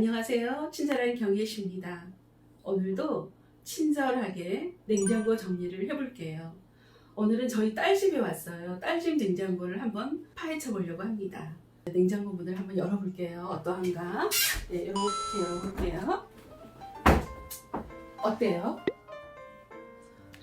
안녕하세요. 친절한 경예씨입니다. 오늘도 친절하게 냉장고 정리를 해볼게요. 오늘은 저희 딸 집에 왔어요. 딸 집 냉장고를 한번 파헤쳐 보려고 합니다. 냉장고 문을 한번 열어볼게요. 어떠한가? 네, 이렇게 열어볼게요. 어때요?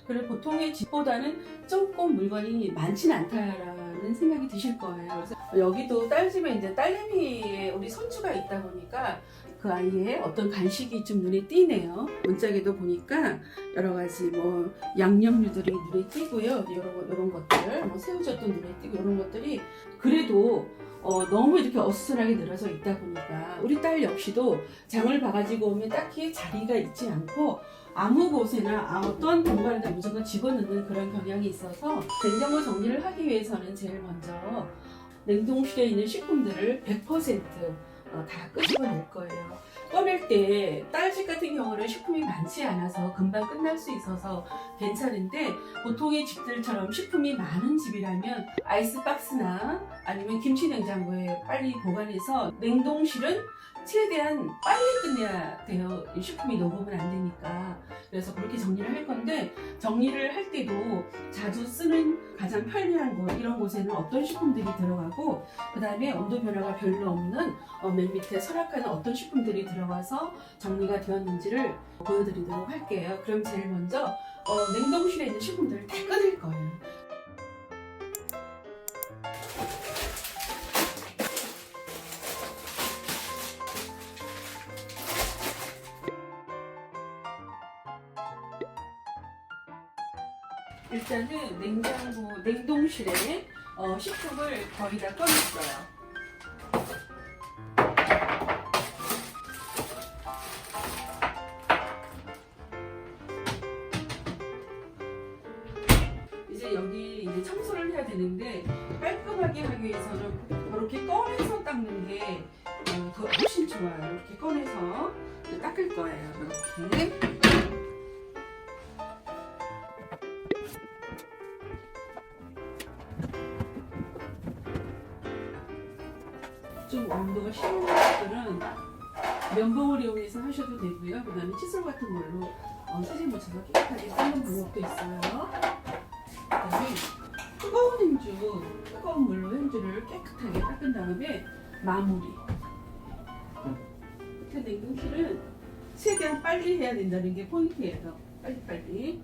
그리고 보통의 집보다는 조금 물건이 많진 않다라 는 생각이 드실 거예요. 그래서 여기도 딸 집에 이제 딸내미의 우리 손주가 있다 보니까 그 아이의 어떤 간식이 좀 눈에 띄네요. 문짝에도 보니까 여러 가지 뭐 양념류들이 눈에 띄고요. 이런 이런 것들, 뭐 새우젓도 눈에 띄고 이런 것들이 그래도 어, 너무 이렇게 어수선하게 늘어서 있다 보니까 우리 딸 역시도 장을 봐가지고 오면 딱히 자리가 있지 않고 아무 곳에나 아, 어떤 공간에다 무조건 집어넣는 그런 경향이 있어서 냉장고 정리를 하기 위해서는 제일 먼저 냉동실에 있는 식품들을 100% 어, 다 끄집어낼 거예요. 꺼낼 때 딸집 같은 경우는 식품이 많지 않아서 금방 끝날 수 있어서 괜찮은데 보통의 집들처럼 식품이 많은 집이라면 아이스박스나 아니면 김치 냉장고에 빨리 보관해서 냉동실은 최대한 빨리 끝내야 돼요. 이 식품이 녹으면 안 되니까. 그래서 그렇게 정리를 할 건데 정리를 할 때도 자주 쓰는 가장 편리한 곳 이런 곳에는 어떤 식품들이 들어가고 그 다음에 온도 변화가 별로 없는 어, 맨 밑에 서랍칸에 어떤 식품들이 들어가서 정리가 되었는지를 보여드리도록 할게요. 그럼 제일 먼저 어, 냉동실에 있는 식품들을 다 꺼낼 거예요. 일단은 냉장고, 냉동실에 어, 식품을 거의 다 꺼냈어요. 이제 여기 이제 청소를 해야 되는데 깔끔하게 하기 위해서는 이렇게 꺼내서 닦는 게 어, 더 훨씬 좋아요. 이렇게 꺼내서 닦을 거예요. 이렇게. 좀 온도가 심한 것들은 면봉을 이용해서 하셔도 되고요. 그 다음에 칫솔 같은 걸로 어, 세제 묻혀서 깨끗하게 닦는 방법도 있어요. 그 다음에 뜨거운 행주, 뜨거운 물로 행주를 깨끗하게 닦은 다음에 마무리. 그 냉동실은 최대한 빨리 해야 된다는 게 포인트예요. 빨리빨리.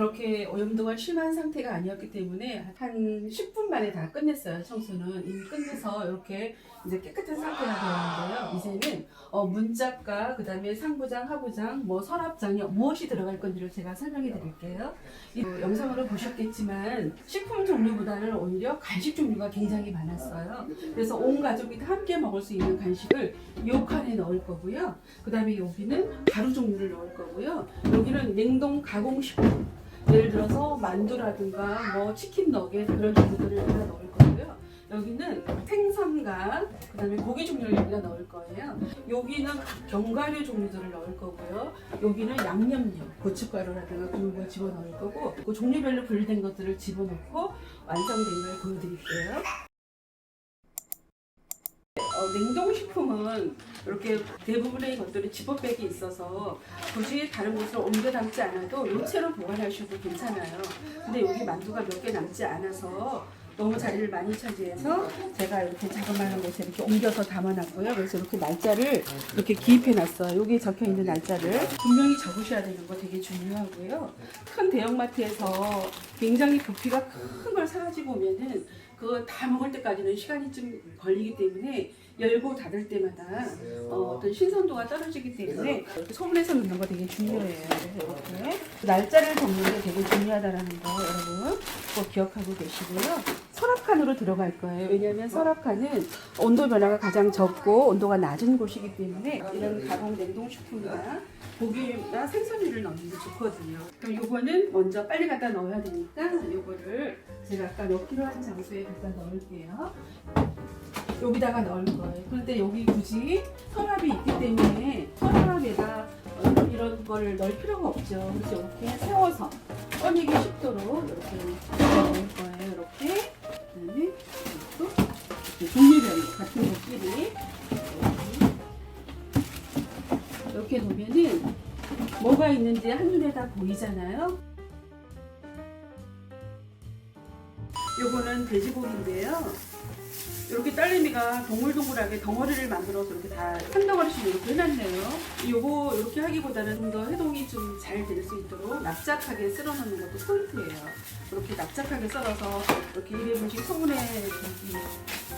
그렇게 오염도가 심한 상태가 아니었기 때문에 한 10분 만에 다 끝냈어요. 청소는 이미 끝내서 이렇게 이제 깨끗한 상태가 되었는데요. 이제는 어, 문짝과 그다음에 상부장, 하부장, 뭐 서랍장이 무엇이 들어갈 건지를 제가 설명해 드릴게요. 이 어, 영상으로 보셨겠지만 식품 종류보다는 오히려 간식 종류가 굉장히 많았어요. 그래서 온 가족이 다 함께 먹을 수 있는 간식을 요 칸에 넣을 거고요. 그다음에 여기는 가루 종류를 넣을 거고요. 여기는 냉동 가공식품 예를 들어서 만두라든가 뭐 치킨 너겟 그런 종류들을 여기다 넣을 거고요. 여기는 생선과 그다음에 고기 종류를 여기다 넣을 거예요. 여기는 견과류 종류들을 넣을 거고요. 여기는 양념류, 고춧가루라든가 그런 걸 집어 넣을 거고 그 종류별로 분리된 것들을 집어넣고 완성된 걸 보여드릴게요. 식품은 이렇게 대부분의 것들이 지퍼백이 있어서 굳이 다른 곳으로 옮겨 담지 않아도 요체로 보관하셔도 괜찮아요. 근데 여기 만두가 몇 개 남지 않아서 너무 자리를 많이 차지해서 제가 이렇게 자그마한 곳에 이렇게 옮겨서 담아놨고요. 그래서 이렇게 날짜를 이렇게 기입해놨어요. 여기 적혀 있는 날짜를 분명히 적으셔야 되는 거 되게 중요하고요. 큰 대형마트에서 굉장히 부피가 큰 걸 사가지고 오면은 그거 다 먹을 때까지는 시간이 좀 걸리기 때문에 열고 닫을 때마다 어, 어떤 신선도가 떨어지기 때문에 소분해서 넣는 거 되게 중요해요. 그래서 이렇게 날짜를 적는 게 되게 중요하다라는 거 여러분 꼭 기억하고 계시고요. 서랍칸으로 들어갈 거예요. 왜냐하면 서랍칸은 온도 변화가 가장 적고 온도가 낮은 곳이기 때문에 이런 가공 냉동식품이나 고기나 생선류를 넣는 게 좋거든요. 그럼 요거는 먼저 빨리 갖다 넣어야 되니까 요거를 제가 아까 넣기로 한 장소에 갖다 넣을게요. 여기다가 넣을 거예요. 그런데 여기 굳이 서랍이 있기 때문에 서랍에다 어, 이런 거를 넣을 필요가 없죠. 그래서 이렇게 세워서 꺼내기 쉽도록 이렇게 넣을 거예요. 이렇게. 그다음에 이것도 종류별로 같은 것끼리 이렇게 놓으면은 뭐가 있는지 한눈에 다 보이잖아요. 요거는 돼지고기인데요. 이렇게 딸내미가 동글동글하게 덩어리를 만들어서 이렇게 다 한 덩어리씩 이렇게 해놨네요. 요거 이렇게 하기보다는 좀 더 해동이 좀 잘 될 수 있도록 납작하게 썰어 놓는 것도 포인트예요. 이렇게 납작하게 썰어서 이렇게 1인분씩 소분해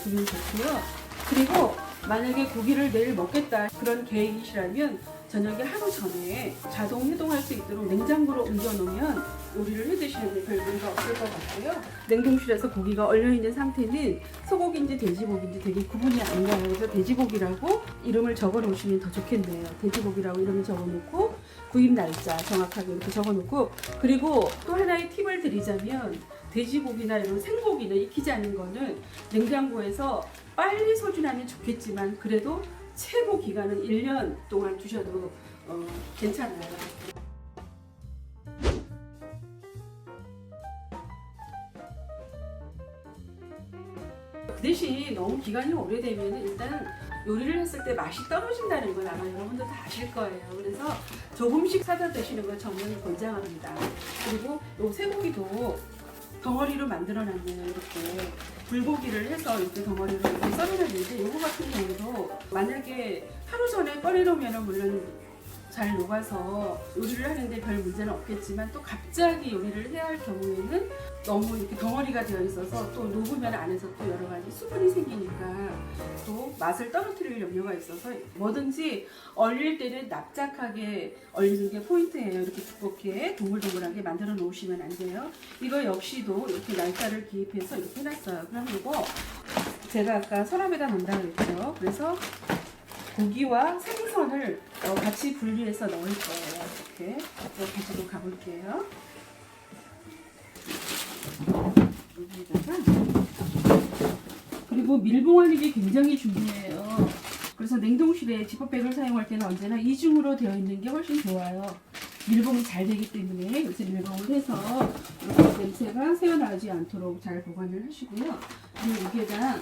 두면 좋고요. 그리고 만약에 고기를 내일 먹겠다 그런 계획이시라면 저녁에 하루 전에 자동 해동할 수 있도록 냉장고로 옮겨놓으면 요리를 해 드시는 데별 문제가 없을 것 같고요. 냉동실에서 고기가 얼려있는 상태는 소고기인지 돼지고기인지 되게 구분이 안 가요. 그래서 돼지고기라고 이름을 적어 놓으시면 더 좋겠네요. 돼지고기라고 이름을 적어 놓고 구입 날짜 정확하게 이렇게 적어 놓고 그리고 또 하나의 팁을 드리자면 돼지고기나 이런 생고기는 익히지 않은 거는 냉장고에서 빨리 소진하면 좋겠지만 그래도 최고 기간은 1년 동안 두셔도 어, 괜찮아요. 그 대신 너무 기간이 오래되면 일단 요리를 했을 때 맛이 떨어진다는 건 아마 여러분들 다 아실 거예요. 그래서 조금씩 사다 드시는 걸 저는 권장합니다. 그리고 요 쇠고기도 덩어리로 만들어놨네요. 이렇게 불고기를 해서 이렇게 덩어리로 이렇게 썰어놨는데 요거 같은 경우도 만약에 하루 전에 꺼내놓으면 물론 잘 녹아서 요리를 하는데 별 문제는 없겠지만 또 갑자기 요리를 해야 할 경우에는 너무 이렇게 덩어리가 되어 있어서 또 녹으면 안에서 또 여러 가지 수분이 생기니까 또 맛을 떨어뜨릴 염려가 있어서 뭐든지 얼릴 때는 납작하게 얼리는 게 포인트예요. 이렇게 두껍게 동글동글하게 만들어 놓으시면 안 돼요. 이거 역시도 이렇게 날짜를 기입해서 이렇게 해놨어요. 그럼 이거 제가 아까 서랍에다 놓는다고 했죠. 그래서 고기와 생선을 어, 같이 분리해서 넣을 거예요. 이렇게 가지고 가볼게요. 여기다가 그리고 밀봉하는 굉장히 중요해요. 그래서 냉동실에 지퍼백을 사용할 때는 언제나 이중으로 되어 있는 게 훨씬 좋아요. 밀봉이 잘 되기 때문에 이렇게 밀봉을 해서 냄새가 새어나오지 않도록 잘 보관을 하시고요. 그리고 여기에다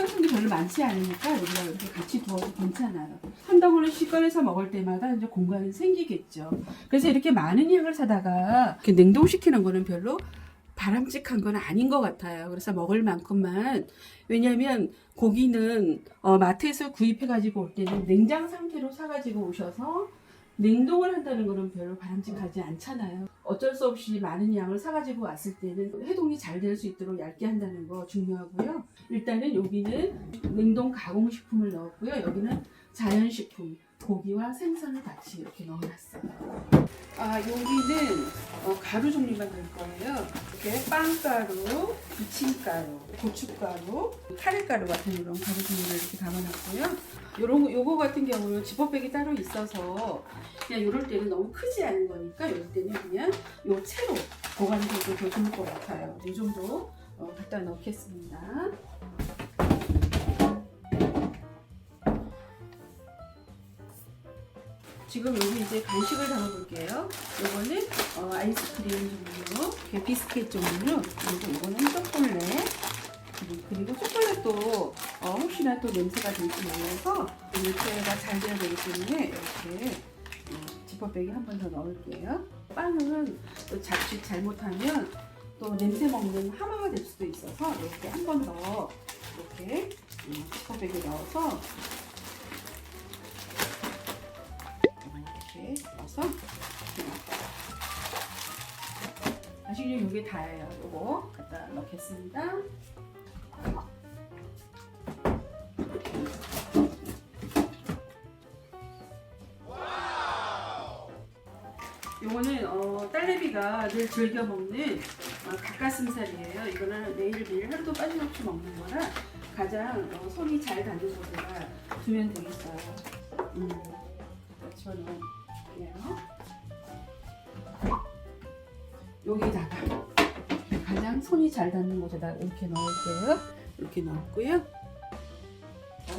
생선이 별로 많지 않으니까 여기다 이렇게 같이 두어도 괜찮아요. 한 덩어리씩 꺼내서 먹을 때마다 이제 공간이 생기겠죠. 그래서 이렇게 많은 양을 사다가 이렇게 냉동시키는 거는 별로 바람직한 건 아닌 것 같아요. 그래서 먹을 만큼만 왜냐하면 고기는 어, 마트에서 구입해가지고 올 때는 냉장 상태로 사가지고 오셔서 냉동을 한다는 거는 별로 바람직하지 않잖아요. 어쩔 수 없이 많은 양을 사가지고 왔을 때는 해동이 잘 될 수 있도록 얇게 한다는 거 중요하고요. 일단은 여기는 냉동 가공식품을 넣었고요. 여기는 자연식품, 고기와 생선을 같이 이렇게 넣어놨어요. 아, 여기는 어, 가루 종류만 될 거예요. 이렇게 빵가루, 부침가루, 고춧가루, 카레가루 같은 이런 가루 종류를 이렇게 담아놨고요. 요런 거- 요거 같은 경우는 지퍼백이 따로 있어서 그냥 요럴 때는 너무 크지 않은 거니까 요럴 때는 그냥 요 채로 보관해도 더 좋을 것 같아요. 이 정도 어, 갖다 넣겠습니다. 지금 여기 이제 간식을 담아볼게요. 요거는 어, 아이스크림 종류, 비스켓 종류, 그리고 이거는 초콜릿. 그리고- 초콜릿도 어, 혹시나 또 냄새가 될지 몰라서 냄새가 잘 돼야 되기 때문에 이렇게 어, 지퍼백에 한 번 더 넣을게요. 빵은 또 자칫 잘못하면 또 냄새 먹는 하마가 될 수도 있어서 이렇게 한 번 더 이렇게 음, 지퍼백에 넣어서 넣어서 사실 이게 다예요. 요거 갖다 넣겠습니다. 요거는 어, 딸내미가 늘 즐겨 먹는 어, 닭가슴살이에요. 이거는 매일 매일 하루도 빠짐없이 먹는 거라 가장 어, 손이 잘 닿는 곳에다 두면 되겠어요. 음, 집어넣 을게요. 여기다가 가장 손이 잘 닿는 곳에다 이렇게 넣을게요. 이렇게 넣었고요.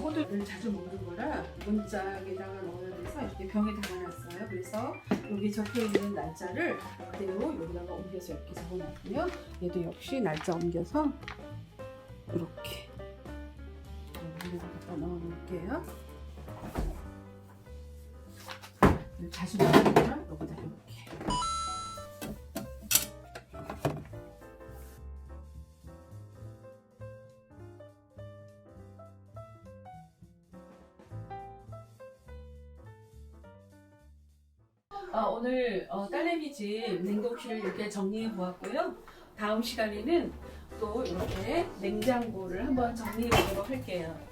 호두를 자주 먹는 거라 문짝에다가 넣어야 돼서 이렇게 병에 담아놨어요. 그래서 여기 적혀 있는 날짜를 그대로 여기다가 옮겨서 이렇게 적어놨고요. 얘도 역시 날짜 옮겨서 이렇게 여기다가 넣어놓을게요. 자주 넣으면 여기다 이렇게. 어, 오늘 어, 딸내미 집 냉동실을 이렇게 정리해 보았고요. 다음 시간에는 또 이렇게 냉장고를 한번 정리해 보도록 할게요.